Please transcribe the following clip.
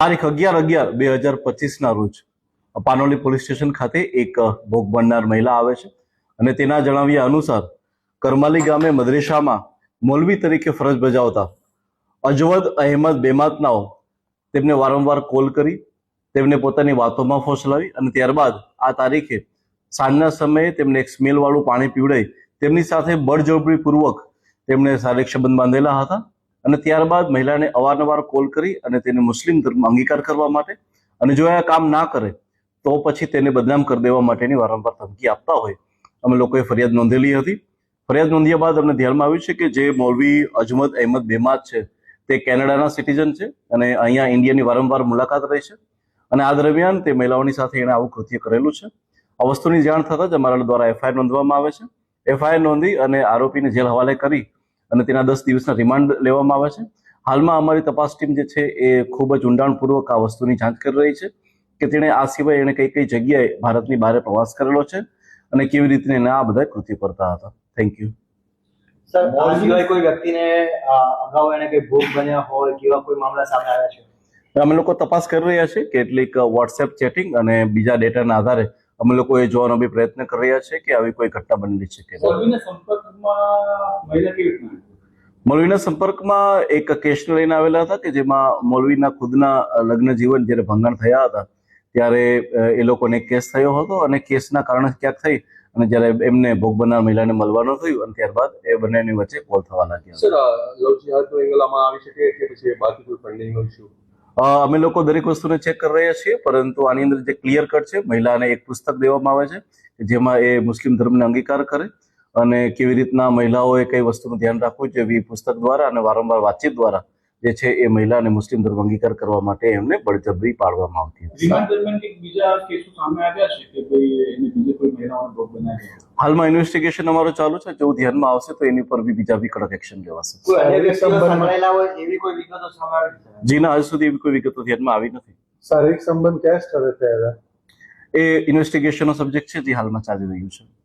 તારીખ અગિયાર અગિયાર બે હજાર પચીસના રોજ પાનોલી પોલીસ સ્ટેશન ખાતે એક ભોગ બનનાર મહિલા આવે છે. અને તેના જણાવ્યા અનુસાર કરમાલી ગામે મદરેસામાં મૌલવી તરીકે ફરજ બજાવતા અજવદ અહેમદ બેમાતનાઓ તેમને વારંવાર કોલ કરી, તેમને પોતાની વાતોમાં ફોસલાવી અને ત્યારબાદ આ તારીખે સાંજના સમયે તેમને એક સ્મેલવાળું પાણી પીવડાઈ તેમની સાથે બળજબરીપૂર્વક તેમણે શારીરિક સંબંધ બાંધેલા હતા. અને ત્યારબાદ મહિલાને અવારનવાર કોલ કરી અને તેને મુસ્લિમ ધર્મ અંગીકાર કરવા માટે અને જો આ કામ ના કરે, તો પછી તેને બદનામ કરી દેવા માટેની વારંવાર ધમકી આપતા હોય. અમે લોકોએ ફરિયાદ નોંધેલી હતી. ફરિયાદ નોંધ્યા બાદ અમને ધ્યાનમાં આવ્યું છે કે જે મૌલવી અજમદ અહેમદ બેમાદ છે, તે કેનેડાના સિટીઝન છે અને અહીંયા ઇન્ડિયાની વારંવાર મુલાકાત રહી છે. અને આ દરમિયાન તે મહિલાઓની સાથે એણે આવું કૃત્ય કરેલું છે. આ વસ્તુની જાણ થતાં જ અમારા દ્વારા એફઆઈઆર નોંધવામાં આવે છે. એફઆઈઆર નોંધી અને આરોપીને જેલ હવાલે કરી અને તેના દસ દિવસના રિમાન્ડ લેવામાં આવે છે. હાલમાં અમારી તપાસ ટીમ જે છે એ ખૂબ જ ઊંડાણપૂર્વક આ વસ્તુની જાંચ કરી રહી છે કે તેણે આ સિવાય એણે કઈ કઈ જગ્યાએ ભારતની બહાર પ્રવાસ કરેલો છે અને કેવી રીતે એના આ બધા કૃત્ય કરતા હતા. થેન્ક યુ સર આ સિવાય કોઈ વ્યક્તિને અગાઉ એને કઈ ભોગ બન્યા હોય કેવા કોઈ મામલા સામે આવ્યા છે? અમે લોકો તપાસ કરી રહ્યા છીએ કેટલીક વોટ્સએપ ચેટિંગ અને બીજા ડેટાના આધારે અમે લોકો એ જોવાનો બી પ્રયત્ન કરી રહ્યા છે કે આવી કોઈ ઘટના બનેલી છે કે? મૌલવીના સંપર્કમાં એક કેસને લઈને આવેલા હતા કે જેમાં મૌલવીના ખુદના લગ્ન જીવન જ્યારે ભંગાણ થયા હતા ત્યારે એ લોકોને કેસ થયો હતો અને કેસના કારણે ક્યાંક થઈ અને જ્યારે એમને ભોગ બનાર મહિલાને મળવાનું થયું અને ત્યારબાદ એ બંનેની વચ્ચે કોલ થવા લાગ્યા. સર લવ જિહાદનો એંગલ આમાં આવી શકે કે પછી બાકી કોઈ ફંડિંગનો ઇસ્યુ અ, અમે લોકો દરેક વસ્તુને ચેક કરી રહ્યા છીએ, પરંતુ આની અંદર જે ક્લિયર કટ છે, મહિલાને એક પુસ્તક દેવામાં આવે છે જેમાં એ મુસ્લિમ ધર્મને અંગીકાર કરે અને કેવી રીતના મહિલાઓએ કઈ વસ્તુનું ધ્યાન રાખવું જોઈએ પુસ્તક દ્વારા અને વારંવાર વાતચીત દ્વારા જે છે એ મહિલાને મુસ્લિમ ધર્મ અંગીકાર કરવા માટે એમને બળજબરી પાડવામાં આવતી હતી. રિમાન્ડ દરમિયાન કંઈક બીજા કેસો સામે આવ્યા છે કે ભાઈ એને બીજે કોઈ મહિલાઓને ભોગ બનાવ્યો હાલમાં ઇન્વેસ્ટિગેશન અમારું ચાલુ છે. જો ધ્યાનમાં આવશે તો એની પર બી બીજા બી કડક એક્શન લેવાશે. કોઈ અન્ય શારીરિક વ્યક્તિઓ સંબંધમાં- સંકળાયેલા હોય એવી કોઈ વિગતો સામે આવી છે? જી ના હજુ સુધી એવી કોઈ વિગતો ધ્યાનમાં આવી નથી. શારીરિક સંબંધ ક્યાં સ્થળે થયા એ ઇન્વેસ્ટિગેશનનો સબ્જેક્ટ છે જે હાલમાં ચાલી રહ્યું છે.